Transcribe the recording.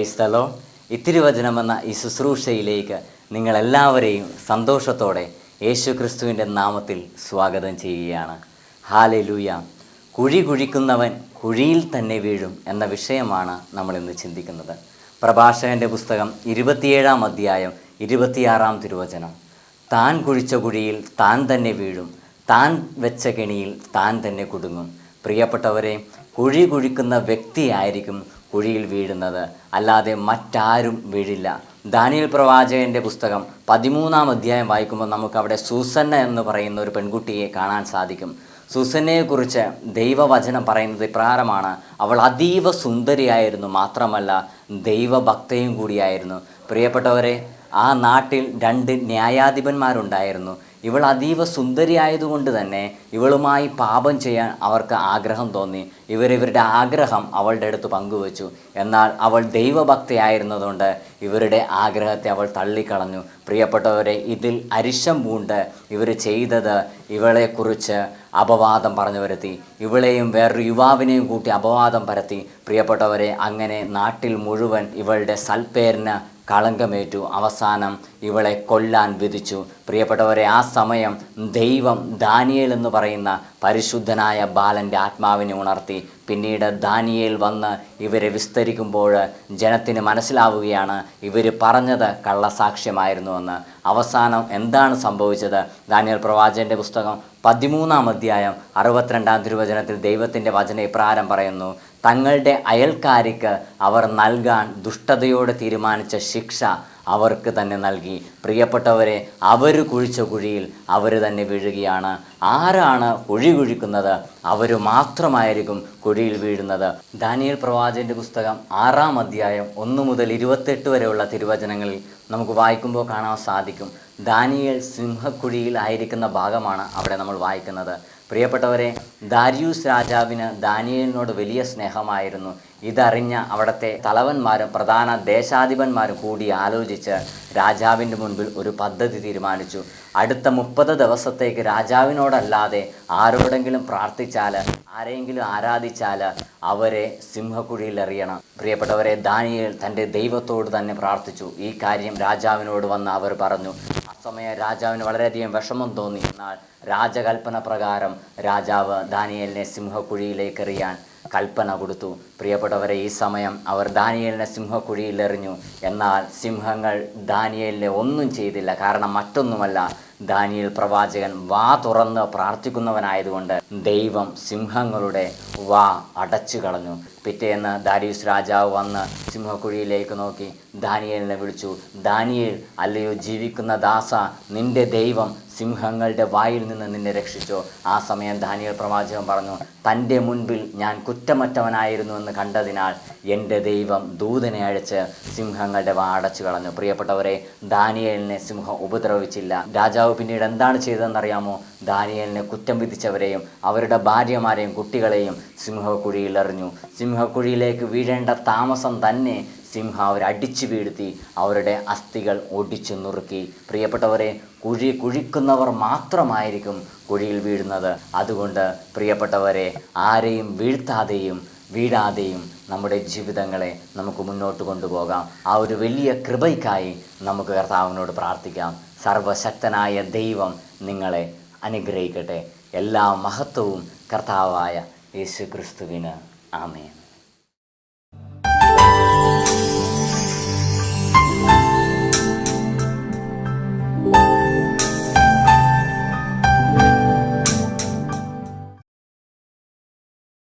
ക്രൈസ്തലോ ഇത്തിരി എന്ന ഈ ശുശ്രൂഷയിലേക്ക് നിങ്ങളെല്ലാവരെയും സന്തോഷത്തോടെ യേശു ക്രിസ്തുവിന്റെ നാമത്തിൽ സ്വാഗതം ചെയ്യുകയാണ്. ഹാലലൂയ കുഴി കുഴിക്കുന്നവൻ കുഴിയിൽ തന്നെ വീഴും എന്ന വിഷയമാണ് നമ്മൾ ഇന്ന് ചിന്തിക്കുന്നത്. പ്രഭാഷകന്റെ പുസ്തകം ഇരുപത്തിയേഴാം അധ്യായം ഇരുപത്തിയാറാം തിരുവചനം. താൻ കുഴിച്ച കുഴിയിൽ താൻ തന്നെ വീഴും താൻ വെച്ച കെണിയിൽ താൻ തന്നെ കുടുങ്ങും. പ്രിയപ്പെട്ടവരെ കുഴി കുഴിക്കുന്ന വ്യക്തിയായിരിക്കും കുഴിയിൽ വീഴുന്നത്. അല്ലാതെ മറ്റാരും വീഴില്ല. ദാനിയൽ പ്രവാചകന്റെ പുസ്തകം പതിമൂന്നാം അധ്യായം വായിക്കുമ്പോൾ നമുക്ക് അവിടെ സൂസന്ന എന്ന് പറയുന്ന ഒരു പെൺകുട്ടിയെ കാണാൻ സാധിക്കും. സൂസന്നയെക്കുറിച്ച് ദൈവവചനം പറയുന്നത് ഇപ്രകാരമാണ്. അവൾ അതീവ സുന്ദരിയായിരുന്നു മാത്രമല്ല ദൈവഭക്തയും കൂടിയായിരുന്നു. പ്രിയപ്പെട്ടവരെ ആ നാട്ടിൽ രണ്ട് ന്യായാധിപന്മാരുണ്ടായിരുന്നു. ഇവൾ അതീവ സുന്ദരിയായതുകൊണ്ട് തന്നെ ഇവളുമായി പാപം ചെയ്യാൻ അവർക്ക് ആഗ്രഹം തോന്നി. ഇവരിവരുടെ ആഗ്രഹം അവളുടെ അടുത്ത് പങ്കുവച്ചു. എന്നാൽ അവൾ ദൈവഭക്തയായിരുന്നതുകൊണ്ട് ഇവരുടെ ആഗ്രഹത്തെ അവൾ തള്ളിക്കളഞ്ഞു. പ്രിയപ്പെട്ടവരെ ഇതിൽ അരിശം പൂണ്ട് ഇവർ ചെയ്തത് ഇവളെക്കുറിച്ച് അപവാദം പറഞ്ഞു വരുത്തി. ഇവളെയും വേറൊരു യുവാവിനെയും കൂട്ടി അപവാദം പരത്തി. പ്രിയപ്പെട്ടവരെ അങ്ങനെ നാട്ടിൽ മുഴുവൻ ഇവളുടെ സൽപ്പേരിന് കളങ്കമേറ്റു. അവസാനം ഇവളെ കൊല്ലാൻ വിധിച്ചു. പ്രിയപ്പെട്ടവരെ ആ സമയം ദൈവം ദാനിയേൽ എന്ന് പറയുന്ന പരിശുദ്ധനായ ബാലന്റെ ആത്മാവിനെ ഉണർത്തി പിന്നീട് ദാനിയേൽ വന്ന് ഇവരെ വിസ്തരിക്കുമ്പോൾ ജനത്തിന് മനസ്സിലാവുകയാണ് ഇവർ പറഞ്ഞത് കള്ളസാക്ഷ്യമായിരുന്നുവെന്ന് അവസാനം എന്താണ് സംഭവിച്ചത്? ദാനിയൽ പ്രവാചകന്റെ പുസ്തകം പതിമൂന്നാം അധ്യായം അറുപത്തിരണ്ടാം തിരുവചനത്തിൽ ദൈവത്തിന്റെ വചന ഇപ്രാരം പറയുന്നു തങ്ങളുടെ അയൽക്കാരിക്ക് അവർ നൽകാൻ ദുഷ്ടതയോടെ തീരുമാനിച്ച ശിക്ഷ അവർക്ക് തന്നെ നൽകി. പ്രിയപ്പെട്ടവരെ അവർ കുഴിച്ച കുഴിയിൽ അവർ തന്നെ വീഴുകയാണ്. ആരാണ് കുഴി കുഴിക്കുന്നത്? അവർ മാത്രമായിരിക്കും കുഴിയിൽ വീഴുന്നത്. ദാനിയൽ പ്രവാചന്റെ പുസ്തകം ആറാം അധ്യായം ഒന്ന് മുതൽ ഇരുപത്തെട്ട് വരെയുള്ള തിരുവചനങ്ങളിൽ നമുക്ക് വായിക്കുമ്പോൾ കാണാൻ സാധിക്കും. ദാനിയൽ സിംഹക്കുഴിയിൽ ആയിരിക്കുന്ന ഭാഗമാണ് അവിടെ നമ്മൾ വായിക്കുന്നത്. പ്രിയപ്പെട്ടവരെ ദാരിയൂസ് രാജാവിന് ദാനിയലിനോട് വലിയ സ്നേഹമായിരുന്നു. ഇതറിഞ്ഞ അവിടുത്തെ തലവന്മാരും പ്രധാന ദേശാധിപന്മാരും കൂടി ആലോചിച്ച് രാജാവിന്റെ മുൻപിൽ ഒരു പദ്ധതി തീരുമാനിച്ചു. അടുത്ത മുപ്പത് ദിവസത്തേക്ക് രാജാവിനോടല്ലാതെ ആരോടെങ്കിലും പ്രാർത്ഥിച്ചാൽ ആരെങ്കിലും ആരാധിച്ചാൽ അവരെ സിംഹക്കുഴിയിൽ അറിയണം പ്രിയപ്പെട്ടവരെ ദാനിയേൽ തന്റെ ദൈവത്തോട് തന്നെ പ്രാർത്ഥിച്ചു. ഈ കാര്യം രാജാവിനോട് വന്ന് അവർ പറഞ്ഞു. ആ സമയം രാജാവിന് വളരെയധികം വിഷമം തോന്നി. എന്നാൽ രാജകൽപ്പന പ്രകാരം രാജാവ് ദാനിയലിനെ സിംഹക്കുഴിയിലേക്ക് എറിയാൻ കൽപ്പന കൊടുത്തു. പ്രിയപ്പെട്ടവരെ ഈ സമയം അവർ ദാനിയലിനെ സിംഹക്കുഴിയിൽ എറിഞ്ഞു. എന്നാൽ സിംഹങ്ങൾ ദാനിയലിനെ ഒന്നും ചെയ്തില്ല. കാരണം മറ്റൊന്നുമല്ല ദാനിയേൽ പ്രവാചകൻ വാ തുറന്ന് പ്രാർത്ഥിക്കുന്നവനായതുകൊണ്ട് ദൈവം സിംഹങ്ങളുടെ വാ അടച്ചു കളഞ്ഞു. പിറ്റേന്ന് ദാരിയുസ് രാജാവ് വന്ന് സിംഹക്കുഴിയിലേക്ക് നോക്കി ദാനിയലിനെ വിളിച്ചു. ദാനിയേൽ അല്ലയോ ജീവിക്കുന്ന ദാസ നിന്റെ ദൈവം സിംഹങ്ങളുടെ വായിൽ നിന്ന് നിന്നെ രക്ഷിച്ചു. ആ സമയം ദാനിയൽ പ്രവാചകൻ പറഞ്ഞു തന്റെ മുൻപിൽ ഞാൻ കുറ്റമറ്റവനായിരുന്നു എന്ന് കണ്ടതിനാൽ എന്റെ ദൈവം ദൂതനെ അയച്ച് സിംഹങ്ങളുടെ വാ അടച്ചു കളഞ്ഞു. പ്രിയപ്പെട്ടവരെ ദാനിയലിനെ സിംഹം ഉപദ്രവിച്ചില്ല. രാജാവ് പിന്നീട് എന്താണ് ചെയ്തതെന്നറിയാമോ? ദാനിയലിനെ കുറ്റം വിധിച്ചവരെയും അവരുടെ ഭാര്യമാരെയും കുട്ടികളെയും സിംഹക്കുഴിയിൽ എറിഞ്ഞു. സിംഹക്കുഴിയിലേക്ക് വീഴേണ്ട താമസം തന്നെ സിംഹം അവരടിച്ചു വീഴ്ത്തി അവരുടെ അസ്ഥികൾ ഒടിച്ചു നുറുക്കി. പ്രിയപ്പെട്ടവരെ കുഴി കുഴിക്കുന്നവർ മാത്രമായിരിക്കും കുഴിയിൽ വീഴുന്നത്. അതുകൊണ്ട് പ്രിയപ്പെട്ടവരെ ആരെയും വീഴ്ത്താതെയും വീഴാതെയും നമ്മുടെ ജീവിതങ്ങളെ നമുക്ക് മുന്നോട്ട് കൊണ്ടുപോകാം. ആ ഒരു വലിയ കൃപയ്ക്കായി നമുക്ക് കർത്താവിനോട് പ്രാർത്ഥിക്കാം. സർവശക്തനായ ദൈവം നിങ്ങളെ അനുഗ്രഹിക്കട്ടെ. എല്ലാ മഹത്വവും കർത്താവായ യേശു ക്രിസ്തുവിന് ആമേൻ.